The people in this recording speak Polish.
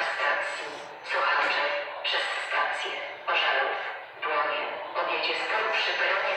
do stacji. Słuchacze, przez stację pożarów, błonie, odjedzie z przy peronie